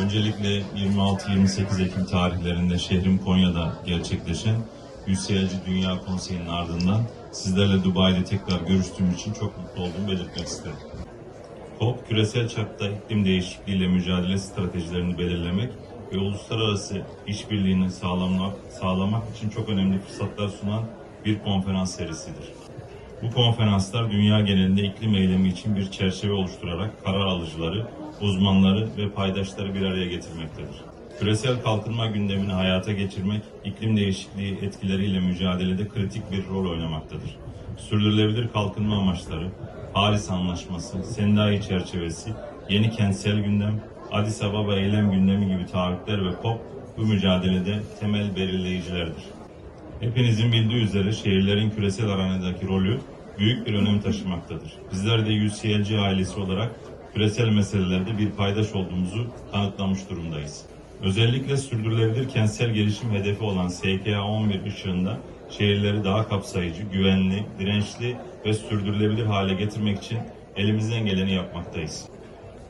Öncelikle 26-28 Ekim tarihlerinde şehrim Konya'da gerçekleşen UCLG Dünya Konseyi'nin ardından sizlerle Dubai'de tekrar görüştüğüm için çok mutlu olduğumu belirtmek isterim. COP, küresel çapta iklim değişikliğiyle mücadele stratejilerini belirlemek ve uluslararası işbirliğini sağlamak, sağlamak için çok önemli fırsatlar sunan bir konferans serisidir. Bu konferanslar dünya genelinde iklim eylemi için bir çerçeve oluşturarak karar alıcıları, uzmanları ve paydaşları bir araya getirmektedir. Küresel kalkınma gündemini hayata geçirmek, iklim değişikliği etkileriyle mücadelede kritik bir rol oynamaktadır. Sürdürülebilir kalkınma amaçları, Paris Anlaşması, Sendai çerçevesi, yeni kentsel gündem, Addis Ababa eylem gündemi gibi taahhütler ve COP bu mücadelede temel belirleyicilerdir. Hepinizin bildiği üzere şehirlerin küresel arenadaki rolü büyük bir önem taşımaktadır. Bizler de UCLG ailesi olarak küresel meselelerde bir paydaş olduğumuzu kanıtlamış durumdayız. Özellikle sürdürülebilir kentsel gelişim hedefi olan SKA 11 ışığında şehirleri daha kapsayıcı, güvenli, dirençli ve sürdürülebilir hale getirmek için elimizden geleni yapmaktayız.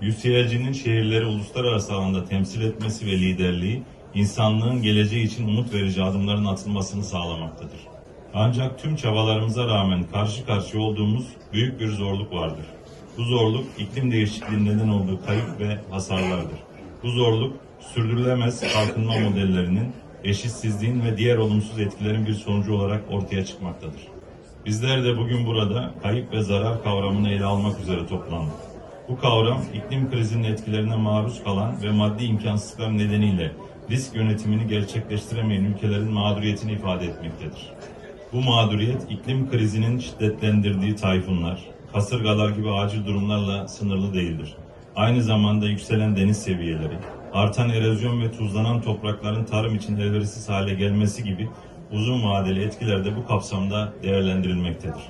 UCLG'nin şehirleri uluslararası alanda temsil etmesi ve liderliği, insanlığın geleceği için umut verici adımların atılmasını sağlamaktadır. Ancak tüm çabalarımıza rağmen karşı karşıya olduğumuz büyük bir zorluk vardır. Bu zorluk iklim değişikliğinin neden olduğu kayıp ve hasarlardır. Bu zorluk sürdürülemez kalkınma modellerinin, eşitsizliğin ve diğer olumsuz etkilerin bir sonucu olarak ortaya çıkmaktadır. Bizler de bugün burada kayıp ve zarar kavramını ele almak üzere toplandık. Bu kavram iklim krizinin etkilerine maruz kalan ve maddi imkansızlıklar nedeniyle risk yönetimini gerçekleştiremeyen ülkelerin mağduriyetini ifade etmektedir. Bu mağduriyet iklim krizinin şiddetlendirdiği tayfunlar, kasırgalar gibi acil durumlarla sınırlı değildir. Aynı zamanda yükselen deniz seviyeleri, artan erozyon ve tuzlanan toprakların tarım için elverişsiz hale gelmesi gibi uzun vadeli etkiler de bu kapsamda değerlendirilmektedir.